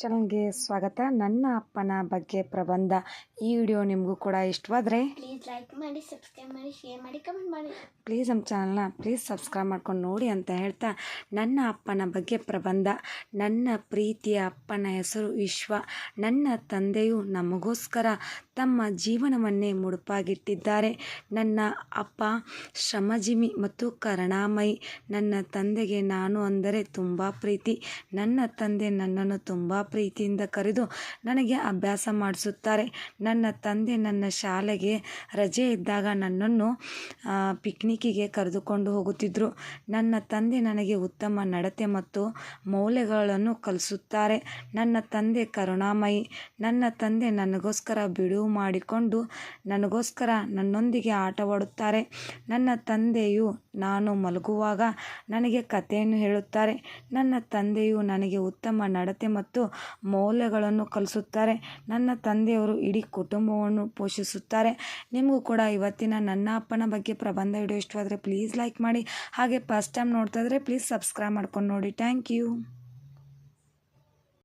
ಚಾನಲ್ಗೆ ಸ್ವಾಗತ. ನನ್ನ ಅಪ್ಪನ ಬಗ್ಗೆ ಪ್ರಬಂಧ ಈ ವಿಡಿಯೋ ನಿಮಗೂ ಕೂಡ ಇಷ್ಟವಾದರೆ ಪ್ಲೀಸ್ ಲೈಕ್ ಮಾಡಿ ಸಬ್ಸ್ಕ್ರೈಬ್ ಮಾಡಿ ಶೇರ್ ಮಾಡಿ ಕಮೆಂಟ್ ಮಾಡಿ. ಪ್ಲೀಸ್ ನಮ್ಮ ಚಾನಲ್ನ ಪ್ಲೀಸ್ ಸಬ್ಸ್ಕ್ರೈಬ್ ಮಾಡ್ಕೊಂಡು ನೋಡಿ ಅಂತ ಹೇಳ್ತಾ ನನ್ನ ಅಪ್ಪನ ಬಗ್ಗೆ ಪ್ರಬಂಧ. ನನ್ನ ಪ್ರೀತಿಯ ಅಪ್ಪನ ಹೆಸರು ವಿಶ್ವ. ನನ್ನ ತಂದೆಯು ನಮಗೋಸ್ಕರ ತಮ್ಮ ಜೀವನವನ್ನೇ ಮುಡುಪಾಗಿಟ್ಟಿದ್ದಾರೆ. ನನ್ನ ಅಪ್ಪ ಶ್ರಮಜೀವಿ ಮತ್ತು ಕರುಣಾಮಯಿ. ನನ್ನ ತಂದೆಗೆ ನಾನು ಅಂದರೆ ತುಂಬ ಪ್ರೀತಿ. ನನ್ನ ತಂದೆ ನನ್ನನ್ನು ತುಂಬ ಪ್ರೀತಿಯಿಂದ ಕರೆದು ನನಗೆ ಅಭ್ಯಾಸ ಮಾಡಿಸುತ್ತಾರೆ. ನನ್ನ ತಂದೆ ನನ್ನ ಶಾಲೆಗೆ ರಜೆ ಇದ್ದಾಗ ನನ್ನನ್ನು ಪಿಕ್ನಿಕ್ಕಿಗೆ ಕರೆದುಕೊಂಡು ಹೋಗುತ್ತಿದ್ದರು ನನ್ನ ತಂದೆ ನನಗೆ ಉತ್ತಮ ನಡತೆ ಮತ್ತು ಮೌಲ್ಯಗಳನ್ನು ಕಲಿಸುತ್ತಾರೆ. ನನ್ನ ತಂದೆ ಕರುಣಾಮಯಿ. ನನ್ನ ತಂದೆ ನನಗೋಸ್ಕರ ಬಿಡುವು ಮಾಡಿಕೊಂಡು ನನಗೋಸ್ಕರ ನನ್ನೊಂದಿಗೆ ಆಟವಾಡುತ್ತಾರೆ. ನನ್ನ ತಂದೆಯು ನಾನು ಮಲಗುವಾಗ ನನಗೆ ಕಥೆಯನ್ನು ಹೇಳುತ್ತಾರೆ. ನನ್ನ ತಂದೆಯು ನನಗೆ ಉತ್ತಮ ನಡತೆ ಮತ್ತು ಮೌಲ್ಯಗಳನ್ನು ಕಲಿಸುತ್ತಾರೆ. ನನ್ನ ತಂದೆಯವರು ಇಡೀ ಕುಟುಂಬವನ್ನು ಪೋಷಿಸುತ್ತಾರೆ. ನಿಮಗೂ ಕೂಡ ಇವತ್ತಿನ ನನ್ನ ಅಪ್ಪನ ಬಗ್ಗೆ ಪ್ರಬಂಧ ವಿಡಿಯೋ ಇಷ್ಟವಾದರೆ ಪ್ಲೀಸ್ ಲೈಕ್ ಮಾಡಿ. ಹಾಗೆ ಫಸ್ಟ್ ಟೈಮ್ ನೋಡ್ತಾ ಇದ್ರೆ ಪ್ಲೀಸ್ ಸಬ್ಸ್ಕ್ರೈಬ್ ಮಾಡ್ಕೊಂಡು ನೋಡಿ. Thank you